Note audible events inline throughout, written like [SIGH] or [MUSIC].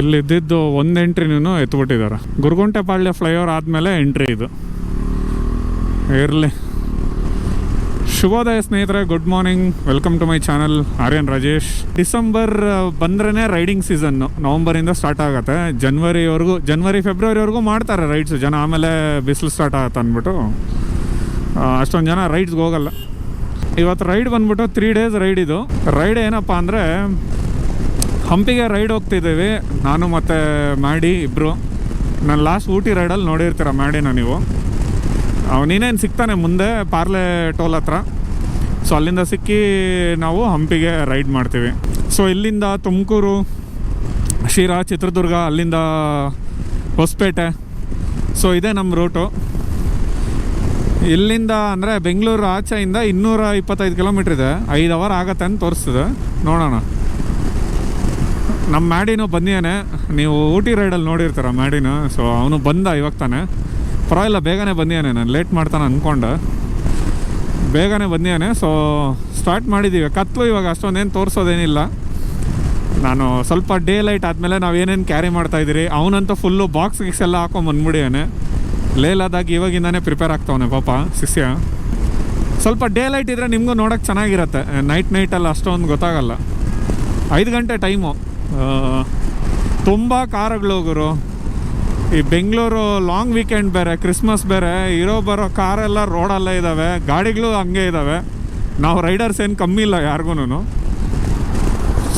ಇಲ್ಲಿ ಇದ್ದಿದ್ದು ಒಂದು ಎಂಟ್ರಿನೂ ಎತ್ಬಿಟ್ಟಿದ್ದಾರೆ. ಗುರುಗುಂಟೆಪಾಳ್ಯ ಫ್ಲೈಓವರ್ ಆದಮೇಲೆ ಎಂಟ್ರಿ ಇದು. ಇರಲಿ. ಶುಭೋದಯ ಸ್ನೇಹಿತರೆ good morning welcome to my channel Aryan Rajesh December ಬಂದ್ರೇ riding season ನವಂಬರಿಂದ ಸ್ಟಾರ್ಟ್ ಆಗುತ್ತೆ. ಜನ್ವರಿವರೆಗೂ ಜನ್ವರಿ ಫೆಬ್ರವರಿವರೆಗೂ ಮಾಡ್ತಾರೆ ರೈಡ್ಸ್ ಜನ ಆಮೇಲೆ ಬಿಸಿಲು ಸ್ಟಾರ್ಟ್ ಆಗುತ್ತೆ ಅಂದ್ಬಿಟ್ಟು. ಅಷ್ಟೊಂದು ಜನ ರೈಡ್ಸ್ಗೆ ಹೋಗಲ್ಲ. ಇವತ್ತು ರೈಡ್ ಬಂದ್ಬಿಟ್ಟು ತ್ರೀ ಡೇಸ್ ರೈಡ್ ಇದು. ರೈಡ್ ಏನಪ್ಪ ಅಂದರೆ ಹಂಪಿಗೆ ರೈಡ್ ಹೋಗ್ತಿದ್ದೀವಿ. ನಾನು ಮತ್ತು ಮಾಡಿ ಇಬ್ಬರು ನಾನು ಲಾಸ್ಟ್ ಊಟಿ ರೈಡಲ್ಲಿ ನೋಡಿರ್ತೀರ ಮ್ಯಾಡಿನ ನೀವು. ಅವನೇನೇನು ಸಿಗ್ತಾನೆ ಮುಂದೆ ಪಾರ್ಲೆ ಟೋಲ್ ಹತ್ರ? ಸೊ ಅಲ್ಲಿಂದ ಸಿಕ್ಕಿ ನಾವು ಹಂಪಿಗೆ ರೈಡ್ ಮಾಡ್ತೀವಿ. ಸೊ ಇಲ್ಲಿಂದ ತುಮಕೂರು, ಶಿರಾ, ಚಿತ್ರದುರ್ಗ, ಅಲ್ಲಿಂದ ಹೊಸಪೇಟೆ. ಸೊ ಇದೇ ನಮ್ಮ ರೂಟು ಇಲ್ಲಿಂದ ಅಂದರೆ ಬೆಂಗಳೂರು ಆಚೆಯಿಂದ ಇನ್ನೂರ ಇಪ್ಪತ್ತೈದು ಕಿಲೋಮೀಟ್ರ್ ಇದೆ. ಐದು ಅವರ್ ಆಗತ್ತೆ ಅಂತ ತೋರಿಸ್ತದೆ. ನೋಡೋಣ. ನಮ್ಮ ಮ್ಯಾಡಿನೂ ಬಂದಿಯಾನೆ ನೀವು ಊಟಿ ರೈಡಲ್ಲಿ ನೋಡಿರ್ತೀರ ಮ್ಯಾಡಿನೂ. ಸೊ ಅವನು ಬಂದ ಇವಾಗ ತಾನೆ. ಪರವಾಗಿಲ್ಲ, ಬೇಗನೆ ಬಂದಿಯಾನೆ ನಾನು ಲೇಟ್ ಮಾಡ್ತಾನೆ ಅಂದ್ಕೊಂಡೆ ಬೇಗನೆ ಬಂದಿಯಾನೆ ಸೊ ಸ್ಟಾರ್ಟ್ ಮಾಡಿದ್ದೀವಿ ಕತ್ಲು ಇವಾಗ, ಅಷ್ಟೊಂದೇನು ತೋರಿಸೋದೇನಿಲ್ಲ. ನಾನು ಸ್ವಲ್ಪ ಡೇ ಲೈಟ್ ಆದಮೇಲೆ ನಾವು ಏನೇನು ಕ್ಯಾರಿ ಮಾಡ್ತಾಯಿದ್ದೀರಿ ಅವನಂತೂ ಫುಲ್ಲು ಬಾಕ್ಸ್ ಗಿಕ್ಸ್ ಎಲ್ಲ ಹಾಕೊಂಡು ಬಂದ್ಬಿಡಿಯಾನೆ ಲೇಲಾದಾಗಿ ಇವಾಗಿಂದಾನೇ ಪ್ರಿಪೇರ್ ಆಗ್ತಾವನೆ ಪಾಪ, ಶಿಷ್ಯ. ಸ್ವಲ್ಪ ಡೇ ಲೈಟ್ ಇದ್ದರೆ ನಿಮಗೂ ನೋಡೋಕ್ಕೆ ಚೆನ್ನಾಗಿರುತ್ತೆ. ನೈಟ್ ನೈಟಲ್ಲಿ ಅಷ್ಟೊಂದು ಗೊತ್ತಾಗಲ್ಲ. ಐದು ಗಂಟೆ ಟೈಮು ತುಂಬ ಕಾರುಗಳು ಗುರು. ಈ ಬೆಂಗಳೂರು ಲಾಂಗ್ ವೀಕೆಂಡ್ ಬೇರೆ ಕ್ರಿಸ್ಮಸ್ ಬೇರೆ ಇರೋ ಬರೋ ಕಾರೆಲ್ಲ ರೋಡಲ್ಲೇ ಇದ್ದಾವೆ ಗಾಡಿಗಳು ಹಂಗೆ ಇದ್ದಾವೆ ನಾವು ರೈಡರ್ಸ್ ಏನು ಕಮ್ಮಿ ಇಲ್ಲ ಯಾರಿಗೂ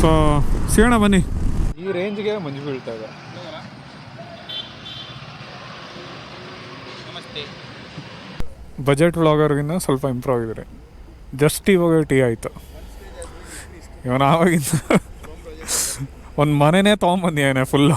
ಸೊ ಸಿಗೋಣ ಬನ್ನಿ. ಈ ರೇಂಜ್ಗೆ ಮಂಜು ಬೀಳ್ತಾ ಇದೆ. ಬಜೆಟ್ ವ್ಲಾಗರ್ಗಿಂತ ಸ್ವಲ್ಪ ಇಂಪ್ರೂವ್ ಆಗಿದ್ದಾರೆ. ಜಸ್ಟ್ ಇವಾಗ ಟೀ ಆಯಿತು. ಇವನು ಆವಾಗಿಂದ ಒಂದು ಮನೆನೇ ತೊಗೊಂಬಂದಿದ್ದಾನೆ ಫುಲ್ಲು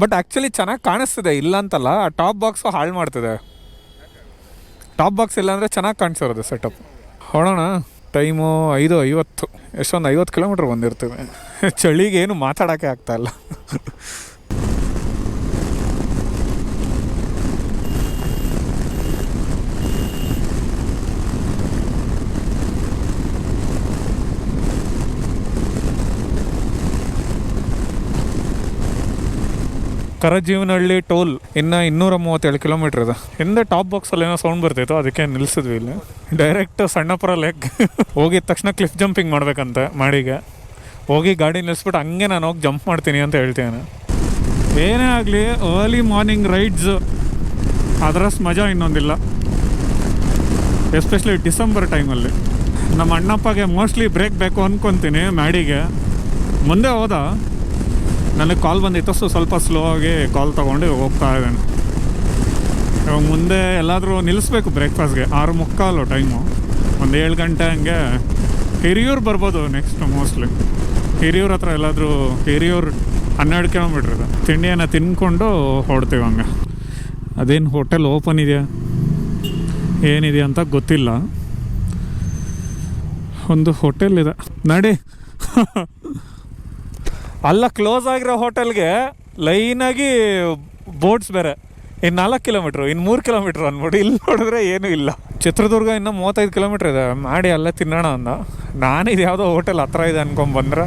ಬಟ್ ಆ್ಯಕ್ಚುಲಿ ಚೆನ್ನಾಗಿ ಕಾಣಿಸ್ತಿದೆ, ಇಲ್ಲ ಅಂತಲ್ಲ ಆ ಟಾಪ್ ಬಾಕ್ಸು ಹಾಳು ಮಾಡ್ತಿದೆ. ಟಾಪ್ ಬಾಕ್ಸ್ ಇಲ್ಲಾಂದರೆ ಚೆನ್ನಾಗಿ ಕಾಣಿಸಿರೋದು ಸೆಟಪ್ ಹೊಡೋಣ ಟೈಮು ಐದು ಐವತ್ತು, ಎಷ್ಟೊಂದು ಐವತ್ತು ಕಿಲೋಮೀಟ್ರ್ ಬಂದಿರ್ತೀವಿ. ಚಳಿಗೆ ಏನು ಮಾತಾಡೋಕ್ಕೆ ಆಗ್ತಾ ಕರಜೀವನಹಳ್ಳಿ ಟೋಲ್ ಇನ್ನು ಇನ್ನೂರ ಮೂವತ್ತೇಳು ಕಿಲೋಮೀಟ್ರ್ ಇದೆ. ಹಿಂದೆ ಟಾಪ್ ಬಾಕ್ಸಲ್ಲಿ ಏನೋ ಸೌಂಡ್ ಬರ್ತಿತ್ತು, ಅದಕ್ಕೆ ನಿಲ್ಸಿದ್ವಿ ಇಲ್ಲಿ. ಡೈರೆಕ್ಟ್ ಸಣ್ಣಪುರ ಲೆಗ್ ಹೋಗಿದ ತಕ್ಷಣ ಕ್ಲಿಫ್ ಜಂಪಿಂಗ್ ಮಾಡ್ಬೇಕಂತೆ ಮಾಡಿಗೆ. ಹೋಗಿ ಗಾಡಿ ನಿಲ್ಲಿಸ್ಬಿಟ್ಟು ಹಂಗೆ ನಾನು ಹೋಗಿ ಜಂಪ್ ಮಾಡ್ತೀನಿ ಅಂತ ಹೇಳ್ತೇನೆ. ಏನೇ ಆಗಲಿ ಅರ್ಲಿ ಮಾರ್ನಿಂಗ್ ರೈಡ್ಸ್ ಅದರಷ್ಟು ಮಜಾ ಇನ್ನೊಂದಿಲ್ಲ. ಎಸ್ಪೆಷಲಿ ಡಿಸೆಂಬರ್ ಟೈಮಲ್ಲಿ ನಮ್ಮ ಅಣ್ಣಪ್ಪಗೆ ಮೋಸ್ಟ್ಲಿ ಬ್ರೇಕ್ ಬೇಕು ಅಂದ್ಕೊತೀನಿ ಮ್ಯಾಡಿಗೆ. ಮುಂದೆ ಹೋದ. ನನಗೆ ಕಾಲ್ ಬಂದಿತ್ತು ಸೊ ಸ್ವಲ್ಪ ಸ್ಲೋ ಆಗಿ ಕಾಲ್ ತೊಗೊಂಡು ಹೋಗ್ತಾ ಇದ್ದೇನೆ. ಇವಾಗ ಮುಂದೆ ಎಲ್ಲಾದರೂ ನಿಲ್ಲಿಸ್ಬೇಕು ಬ್ರೇಕ್ಫಾಸ್ಟ್ಗೆ ಆರು ಮುಕ್ಕಾಲು ಟೈಮು ಒಂದು ಏಳು ಗಂಟೆ ಹಂಗೆ ಹಿರಿಯೂರು ಬರ್ಬೋದು ನೆಕ್ಸ್ಟ್ ಮೋಸ್ಟ್ಲಿ ಹಿರಿಯೂರು ಹತ್ರ ಎಲ್ಲಾದರೂ, ಹಿರಿಯೂರು ಹನ್ನೆರಡು ಕಿಲೋಮೀಟ್ರ್ ಇದೆ. ತಿಂಡಿಯನ್ನು ತಿನ್ಕೊಂಡು ಹೊಡ್ತೀವಿ ಹಂಗೆ. ಅದೇನು ಹೋಟೆಲ್ ಓಪನ್ ಇದೆಯಾ? ಏನಿದೆ ಅಂತ ಗೊತ್ತಿಲ್ಲ. ಒಂದು ಹೋಟೆಲ್ ಇದೆ. ನಡಿ. [LAUGHS] ಅಲ್ಲ ಕ್ಲೋಸ್ ಆಗಿರೋ ಹೋಟೆಲ್ಗೆ ಲೈನಾಗಿ ಬೋಟ್ಸ್ ಬೇರೆ. ಇನ್ನು ನಾಲ್ಕು ಕಿಲೋಮೀಟ್ರು ಇನ್ನು ಮೂರು ಕಿಲೋಮೀಟ್ರ್ ಅಂದ್ಬಿಟ್ಟು ಇಲ್ಲಿ ನೋಡಿದ್ರೆ ಏನೂ ಇಲ್ಲ. ಚಿತ್ರದುರ್ಗ ಇನ್ನೂ ಮೂವತ್ತೈದು ಕಿಲೋಮೀಟ್ರ್ ಇದೆ. ಮಾಡಿ ಅಲ್ಲೇ ತಿನ್ನೋಣ ಅಂದ. ನಾನು ಇದು ಯಾವುದೋ ಹೋಟೆಲ್ ಹತ್ರ ಇದೆ ಅನ್ಕೊಂಬಂದ್ರೆ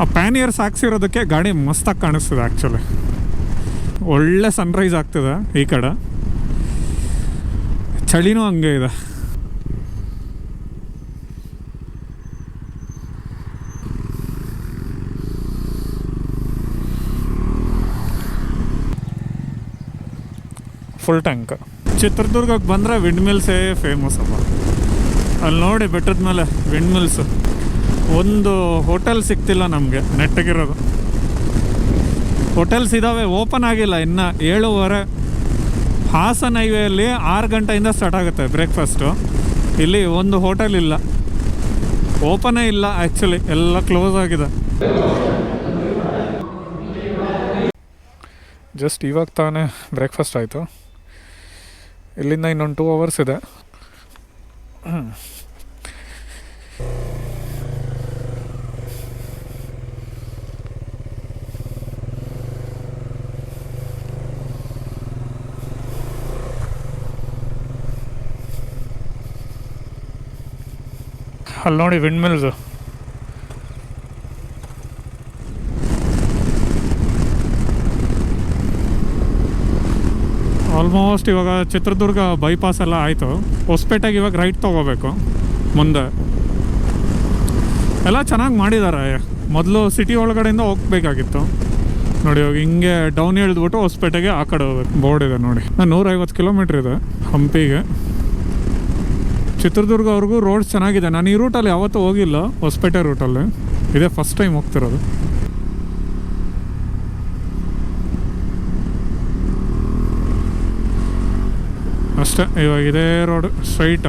ಆ ಪ್ಯಾನಿಯರ್ಸ್ ಹಾಕ್ಸಿರೋದಕ್ಕೆ ಗಾಡಿ ಮಸ್ತಾಗಿ ಕಾಣಿಸ್ತದೆ ಆ್ಯಕ್ಚುಲಿ ಒಳ್ಳೆ ಸನ್ರೈಸ್ ಆಗ್ತದೆ ಈ ಕಡೆ. ಚಳಿನೂ ಹಂಗೆ ಇದೆ. ಫುಲ್ ಟ್ಯಾಂಕ್ ಚಿತ್ರದುರ್ಗಕ್ಕೆ ಬಂದರೆ ವಿಂಡ್ ಮಿಲ್ಸೇ ಫೇಮಸ್ ಅಪ್ಪ. ಅಲ್ಲಿ ನೋಡಿ ಬೆಟ್ಟದ ಮೇಲೆ ವಿಂಡ್ ಮಿಲ್ಸು ಒಂದು ಹೋಟೆಲ್ ಸಿಕ್ತಿಲ್ಲ ನಮಗೆ ನೆಟ್ಟಗಿರೋದು. ಹೋಟೆಲ್ಸ್ ಇದ್ದಾವೆ ಓಪನ್ ಆಗಿಲ್ಲ. ಇನ್ನು ಏಳುವರೆ ಹಾಸನ್ ಹೈವೇಯಲ್ಲಿ ಆರು ಗಂಟೆಯಿಂದ ಸ್ಟಾರ್ಟ್ ಆಗುತ್ತೆ ಬ್ರೇಕ್ಫಾಸ್ಟು ಇಲ್ಲಿ ಒಂದು ಹೋಟೆಲ್ ಇಲ್ಲ. ಓಪನೇ ಇಲ್ಲ ಆ್ಯಕ್ಚುಲಿ ಎಲ್ಲ ಕ್ಲೋಸ್ ಆಗಿದೆ. ಜಸ್ಟ್ ಇವಾಗ ತಾನೇ ಬ್ರೇಕ್ಫಾಸ್ಟ್ ಆಯಿತು. ಇಲ್ಲಿಂದ ಇನ್ನೊಂದು ಟೂ ಅವರ್ಸ್ ಇದೆ. ಅಲ್ಲಿ ನೋಡಿ ವಿಂಡ್ ಮಿಲ್ಸ್ ಆಲ್ಮೋಸ್ಟ್ ಇವಾಗ ಚಿತ್ರದುರ್ಗ ಬೈಪಾಸ್ ಎಲ್ಲ ಆಯಿತು. ಹೊಸಪೇಟೆಗೆ ಇವಾಗ ರೈಟ್ ತೊಗೋಬೇಕು, ಮುಂದೆ. ಎಲ್ಲ ಚೆನ್ನಾಗಿ ಮಾಡಿದ್ದಾರೆ. ಮೊದಲು ಸಿಟಿ ಒಳಗಡೆಯಿಂದ ಹೋಗ್ಬೇಕಾಗಿತ್ತು. ನೋಡಿ ಇವಾಗ ಹಿಂಗೆ ಡೌನ್ ಇಳಿದ್ಬಿಟ್ಟು ಹೊಸಪೇಟೆಗೆ ಆ ಕಡೆ ಹೋಗ್ಬೇಕು. ಬೋರ್ಡ್ ಇದೆ ನೋಡಿ. ನೂರೈವತ್ತು ಕಿಲೋಮೀಟ್ರ್ ಇದೆ, ಹಂಪಿಗೆ. ಚಿತ್ರದುರ್ಗವರೆಗೂ ರೋಡ್ ಚೆನ್ನಾಗಿದೆ. ನಾನು ಈ ರೂಟಲ್ಲಿ ಯಾವತ್ತೂ ಹೋಗಿಲ್ಲ, ಹೊಸಪೇಟೆ ರೂಟಲ್ಲಿ ಇದೇ ಫಸ್ಟ್ ಟೈಮ್ ಹೋಗ್ತಿರೋದು. ಅಷ್ಟೇ, ಇವಾಗ ಇದೇ ರೋಡ್ ಸ್ಟ್ರೈಟ್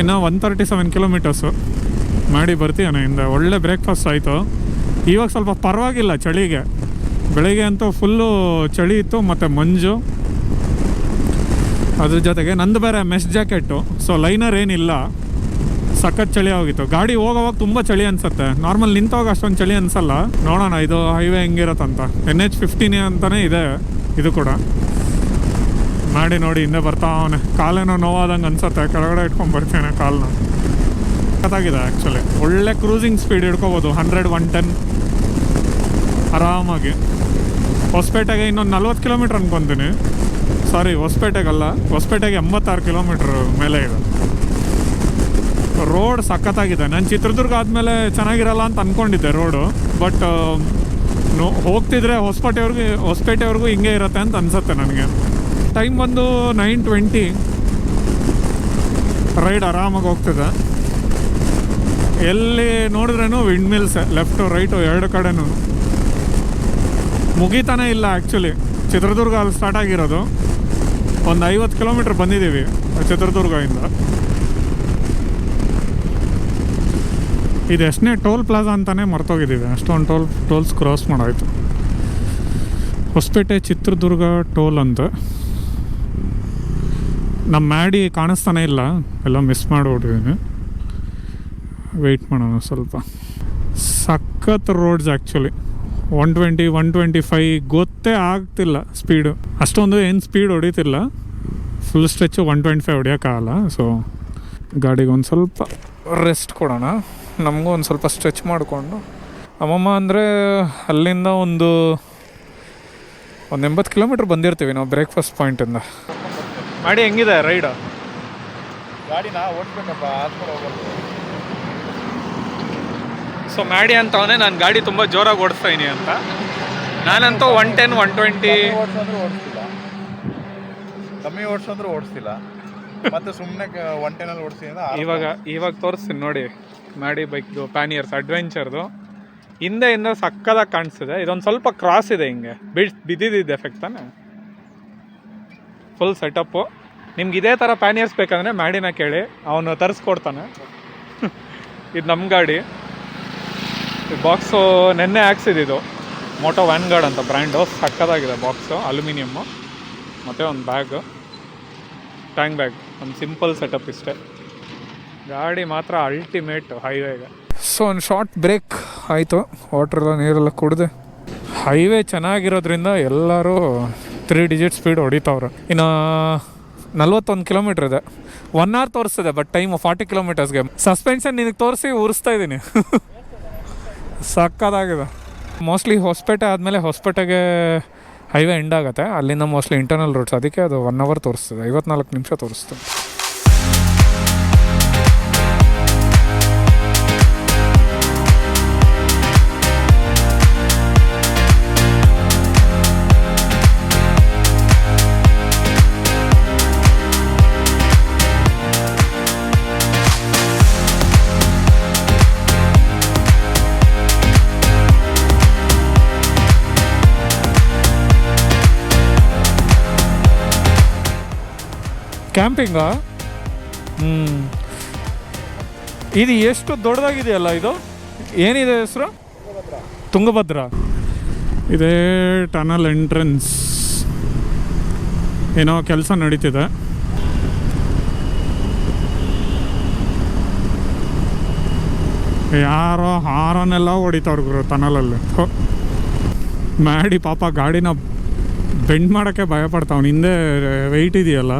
ಇನ್ನು ಒನ್ ತರ್ಟಿ ಸೆವೆನ್ ಕಿಲೋಮೀಟರ್ಸು ಮಾಡಿ ಬರ್ತೀಯಾನ ಇಂದ ಒಳ್ಳೆ ಬ್ರೇಕ್ಫಾಸ್ಟ್ ಆಯಿತು. ಇವಾಗ ಸ್ವಲ್ಪ ಪರವಾಗಿಲ್ಲ ಚಳಿಗೆ. ಬೆಳಿಗ್ಗೆ ಅಂತೂ ಫುಲ್ಲು ಚಳಿ ಇತ್ತು, ಮತ್ತು ಮಂಜು. ಅದ್ರ ಜೊತೆಗೆ ನಂದು ಬೇರೆ ಮೆಸ್ ಜಾಕೆಟು ಸೊ ಲೈನರ್ ಏನಿಲ್ಲ. ಸಖತ್ ಚಳಿ ಹೋಗಿತ್ತು ಗಾಡಿ ಹೋಗೋವಾಗ ತುಂಬ ಚಳಿ ಅನ್ಸುತ್ತೆ. ನಾರ್ಮಲ್ ನಿಂತೋಗ ಅಷ್ಟೊಂದು ಚಳಿ ಅನ್ಸಲ್ಲ. ನೋಡೋಣ, ಇದು ಹೈವೇ ಹೆಂಗಿರತ್ತಂತ. ಎನ್ ಎಚ್ ಫಿಫ್ಟೀನ್ ಅಂತಲೇ ಇದೆ. ಇದು ಕೂಡ. ಮಾಡಿ ನೋಡಿ ಹಿಂದೆ ಬರ್ತಾ ಅವನೆ. ಕಾಲೇನೋ ನೋವಾದಂಗೆ ಅನ್ಸುತ್ತೆ. ಕೆಳಗಡೆ ಇಟ್ಕೊಂಡು ಬರ್ತೇನೆ ಕಾಲನ್ನ ಕತ್ತಾಗಿದೆ ಆ್ಯಕ್ಚುಲಿ ಒಳ್ಳೆ ಕ್ರೂಸಿಂಗ್ ಸ್ಪೀಡ್ ಹಿಡ್ಕೋಬೋದು. ಹಂಡ್ರೆಡ್ ಒನ್ ಟೆನ್ ಆರಾಮಾಗಿ. ಹೊಸಪೇಟೆಗೆ ಇನ್ನೊಂದು ನಲ್ವತ್ತು ಕಿಲೋಮೀಟ್ರ್ ಅನ್ಕೊತೀನಿ. ಸಾರಿ, ಹೊಸಪೇಟೆಗಲ್ಲ. ಹೊಸಪೇಟೆಗೆ ಎಂಬತ್ತಾರು ಕಿಲೋಮೀಟ್ರ್ ಮೇಲೆ ಇದೆ. ರೋಡ್ ಸಖತ್ತಾಗಿದೆ. ನಾನು ಚಿತ್ರದುರ್ಗ ಆದಮೇಲೆ ಚೆನ್ನಾಗಿರಲ್ಲ ಅಂತ ಅಂದ್ಕೊಂಡಿದ್ದೆ ರೋಡು ಬಟ್ ನೋ, ಹೋಗ್ತಿದ್ರೆ ಹೊಸಪೇಟೆವ್ರಿಗೆ ಹೊಸಪೇಟೆವ್ರಿಗೂ ಹಿಂಗೆ ಇರುತ್ತೆ ಅಂತ ಅನಿಸುತ್ತೆ ನನಗೆ. ಟೈಮ್ ಬಂದು ನೈನ್ ಟ್ವೆಂಟಿ ರೈಡ್ ಆರಾಮಾಗಿ ಹೋಗ್ತಿದೆ. ಎಲ್ಲಿ ನೋಡಿದ್ರೇನು ವಿಂಡ್ ಮಿಲ್ಸ್ ಲೆಫ್ಟು ರೈಟು ಎರಡು ಕಡೆನೂ. ಮುಗಿತಾನೆ ಇಲ್ಲ ಆ್ಯಕ್ಚುಲಿ ಚಿತ್ರದುರ್ಗ ಅಲ್ಲಿ ಸ್ಟಾರ್ಟ್ ಆಗಿರೋದು. ಒಂದು ಐವತ್ತು ಕಿಲೋಮೀಟ್ರ್ ಬಂದಿದ್ದೀವಿ, ಚಿತ್ರದುರ್ಗದಿಂದ. ಇದು ಎಷ್ಟನೇ ಟೋಲ್ ಪ್ಲಾಜಾ ಅಂತಲೇ ಮರ್ತೋಗಿದ್ದೀವಿ. ಅಷ್ಟೊಂದು ಟೋಲ್, ಟೋಲ್ಸ್ ಕ್ರಾಸ್ ಮಾಡೋಯ್ತು. ಹೊಸಪೇಟೆ ಚಿತ್ರದುರ್ಗ ಟೋಲ್ ಅಂತ. ನಮ್ಮ ಮ್ಯಾಡಿ ಕಾಣಿಸ್ತಾನೆ ಇಲ್ಲ, ಎಲ್ಲ ಮಿಸ್ ಮಾಡಿಬಿಟ್ಟಿದ್ದೀನಿ ವೆಯ್ಟ್ ಮಾಡೋಣ ಸ್ವಲ್ಪ. ಸಖತ್ roads actually one twenty one twenty five ಗೊತ್ತೇ ಆಗ್ತಿಲ್ಲ ಸ್ಪೀಡು ಅಷ್ಟೊಂದು ಏನು speed ಹೊಡಿತಿಲ್ಲ. Full stretch one twenty five ಹೊಡಿಯೋಕ್ಕಾಗಲ್ಲ so ಗಾಡಿಗೆ ಒಂದು ಸ್ವಲ್ಪ ರೆಸ್ಟ್ ಕೊಡೋಣ. ನಮಗೂ ಒಂದು ಸ್ವಲ್ಪ ಸ್ಟ್ರೆಚ್ ಮಾಡಿಕೊಂಡು. ಅಮ್ಮಮ್ಮ ಅಂದರೆ ಅಲ್ಲಿಂದ ಒಂದು ಒಂದು ಎಂಬತ್ತು ಕಿಲೋಮೀಟ್ರ್ ಬಂದಿರ್ತೀವಿ ನಾವು ಬ್ರೇಕ್ಫಾಸ್ಟ್ ಪಾಯಿಂಟಿಂದ ಮಾಡಿ ಹೆಂಗಿದೆ ರೈಡು ಗಾಡಿನ ಓಡಿಸ್ಬೇಕಪ್ಪ ಆದ್ಮೇಲೆ ಹೋಗಲ್ಲ ಸೊ ಮಾಡಿ ಅಂತವನೇ ನಾನು ಗಾಡಿ ತುಂಬ ಜೋರಾಗಿ ಓಡಿಸ್ತಾ ಇದೀನಿ ಅಂತ. ನಾನಂತೂ ಒನ್ ಟೆನ್ ಒನ್ ಟ್ವೆಂಟಿ ಓಡಿಸಂದ್ರೆ ಓಡಿಸ್ತಿಲ್ಲ. ಕಮ್ಮಿ ಓಡಿಸೋದ್ರು ಓಡಿಸ್ತಿಲ್ಲ. ಮತ್ತೆ ಸುಮ್ಮನೆ ಒನ್ ಟೆನಲ್ಲಿ ಓಡಿಸ್ತೀನಿ ಇವಾಗ ಇವಾಗ ತೋರಿಸ್ತೀನಿ ನೋಡಿ. ಮ್ಯಾಡಿ ಬೈಕ್ದು ಪ್ಯಾನಿಯರ್ಸ್ ಅಡ್ವೆಂಚರ್ದು ಹಿಂದೆ ಇಂದ ಸಕ್ಕದಾಗಿ ಕಾಣಿಸ್ತಿದೆ ಇದೊಂದು ಸ್ವಲ್ಪ ಕ್ರಾಸ್ ಇದೆ ಹಿಂಗೆ. ಬಿಡ್ ಬಿದ್ದಿದ್ದು ಎಫೆಕ್ಟ್ ತಾನೆ? ಫುಲ್ ಸೆಟಪ್ಪು ನಿಮ್ಗೆ ಇದೇ ಥರ ಪ್ಯಾನಿಯರ್ಸ್ ಬೇಕಂದರೆ ಮ್ಯಾಡಿನ ಕೇಳಿ. ಅವನು ತರಿಸ್ಕೊಡ್ತಾನೆ. [LAUGHS] ಇದು ನಮ್ಮ ಗಾಡಿ. ಬಾಕ್ಸು ನೆನ್ನೆ ಹಾಕ್ಸಿದ್ದು ಮೋಟೋ ವ್ಯಾನ್ ಗಾರ್ಡ್ ಅಂತ ಬ್ರ್ಯಾಂಡು ಸಕ್ಕದಾಗಿದೆ ಬಾಕ್ಸು ಅಲ್ಯೂಮಿನಿಯಮ್ಮು ಮತ್ತು ಒಂದು ಬ್ಯಾಗು ಟ್ಯಾಂಕ್ ಬ್ಯಾಗ್ ಒಂದು ಸಿಂಪಲ್ ಸೆಟಪ್ ಇಷ್ಟೇ. ಗಾಡಿ ಮಾತ್ರ ಅಲ್ಟಿಮೇಟ್ ಹೈವೇಗೆ ಸೊ ಒಂದು ಶಾರ್ಟ್ ಬ್ರೇಕ್ ಆಯಿತು. ವಾಟ್ರೆಲ್ಲ ನೀರೆಲ್ಲ ಕುಡ್ದೆ. ಹೈವೇ ಚೆನ್ನಾಗಿರೋದ್ರಿಂದ ಎಲ್ಲರೂ ತ್ರೀ ಡಿಜಿಟ್ ಸ್ಪೀಡ್ ಹೊಡಿತಾವ್ರೆ. ಇನ್ನು ನಲ್ವತ್ತೊಂದು ಕಿಲೋಮೀಟ್ರ್ ಇದೆ. ಒನ್ ಅವರ್ ತೋರಿಸ್ತಿದೆ ಬಟ್ ಟೈಮ್ ಫಾರ್ಟಿ ಕಿಲೋಮೀಟರ್ಸ್ಗೆ ಸಸ್ಪೆನ್ಷನ್ ನಿನಗೆ ತೋರಿಸಿ, ಉರಿಸ್ತಾ ಇದ್ದೀನಿ ಸಕ್ಕದಾಗಿದೆ ಮೋಸ್ಟ್ಲಿ ಹೊಸಪೇಟೆ ಆದಮೇಲೆ ಹೊಸಪೇಟೆಗೆ ಹೈವೇ ಎಂಡ್ ಆಗುತ್ತೆ. ಅಲ್ಲಿಂದ ಮೋಸ್ಟ್ಲಿ ಇಂಟರ್ನಲ್ ರೋಡ್ಸ್ ಅದಕ್ಕೆ ಅದು ಒನ್ ಅವರ್ ತೋರಿಸ್ತದೆ. ಐವತ್ನಾಲ್ಕು ನಿಮಿಷ ತೋರಿಸ್ತದೆ. ಕ್ಯಾಂಪಿಂಗಾ? ಹ್ಞೂ ಇದು ಎಷ್ಟು ದೊಡ್ಡದಾಗಿದೆಯಲ್ಲ ಇದು? ಏನಿದೆ ಹೆಸರು? ತುಂಗಭದ್ರಾ. ಇದೇ ಟನಲ್ ಎಂಟ್ರೆನ್ಸ್. ಏನೋ ಕೆಲಸ ನಡೀತಿದೆ. ಯಾರೋ ಹಾರನೆಲ್ಲ ಹೊಡಿತಾವ್ರು ಗುರು ಟನಲಲ್ಲಿ. ಮಾಡಿ ಪಾಪ ಗಾಡಿನ ಬೆಂಡ್ ಮಾಡೋಕ್ಕೆ ಭಯ ಪಡ್ತಾವ್ನು ಹಿಂದೆ ವೆಯ್ಟ್ ಇದೆಯಲ್ಲ?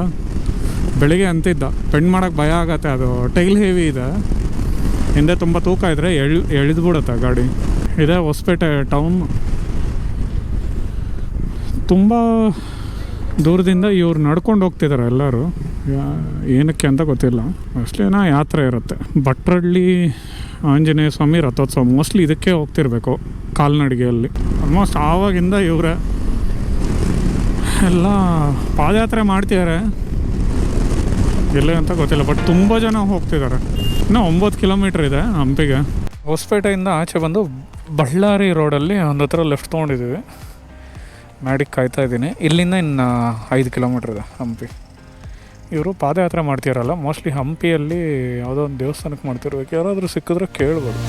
ಬೆಳಿಗ್ಗೆ ಅಂತಿದ್ದ. ಪೆಂಡ್ ಮಾಡೋಕ್ಕೆ ಭಯ ಆಗತ್ತೆ, ಅದು ಟೈಲ್ ಹೆವಿ ಇದೆ. ಹಿಂದೆ ತುಂಬ ತೂಕ ಇದ್ದರೆ ಎಳ್ ಬಿಡುತ್ತೆ ಗಾಡಿ. ಇದೆ ಹೊಸಪೇಟೆ ಟೌನ್. ತುಂಬ ದೂರದಿಂದ ಇವ್ರು ನಡ್ಕೊಂಡು ಹೋಗ್ತಿದ್ದಾರೆ ಎಲ್ಲರೂ. ಏನಕ್ಕೆ ಅಂತ ಗೊತ್ತಿಲ್ಲ. ಮೋಸ್ಟ್ಲಿ ಏನೋ ಯಾತ್ರೆ ಇರುತ್ತೆ. ಭಟ್ರಳ್ಳಿ ಆಂಜನೇಯ ಸ್ವಾಮಿ ರಥೋತ್ಸವ. ಮೋಸ್ಟ್ಲಿ ಇದಕ್ಕೆ ಹೋಗ್ತಿರ್ಬೇಕು, ಕಾಲ್ನಡಿಗೆಯಲ್ಲಿ. ಆಲ್ಮೋಸ್ಟ್ ಆವಾಗಿಂದ ಇವರೇ. ಎಲ್ಲ ಪಾದಯಾತ್ರೆ ಮಾಡ್ತಿದ್ದಾರೆ ಎಲ್ಲೇ ಅಂತ ಗೊತ್ತಿಲ್ಲ ಬಟ್ ತುಂಬ ಜನ ಹೋಗ್ತಿದ್ದಾರೆ. ಇನ್ನೂ ಒಂಬತ್ತು ಕಿಲೋಮೀಟ್ರ್ ಇದೆ ಹಂಪಿಗೆ. ಹೊಸಪೇಟೆಯಿಂದ ಆಚೆ ಬಂದು ಬಳ್ಳಾರಿ ರೋಡಲ್ಲಿ ಒಂದು ಹತ್ರ ಲೆಫ್ಟ್ ತೊಗೊಂಡಿದ್ದೀವಿ. ಮ್ಯಾಡಿಕ್ ಕಾಯ್ತಾ ಇದ್ದೀನಿ. ಇಲ್ಲಿಂದ ಇನ್ನು ಐದು ಕಿಲೋಮೀಟ್ರ್ ಇದೆ ಹಂಪಿ. ಇವರು ಪಾದಯಾತ್ರೆ ಮಾಡ್ತಿರಲ್ಲ ಮೋಸ್ಟ್ಲಿ ಹಂಪಿಯಲ್ಲಿ ಯಾವುದೋ ಒಂದು ದೇವಸ್ಥಾನಕ್ಕೆ ಮಾಡ್ತಿರ್ಬೇಕು. ಯಾರಾದರೂ ಸಿಕ್ಕಿದ್ರೆ ಕೇಳ್ಬೋದು.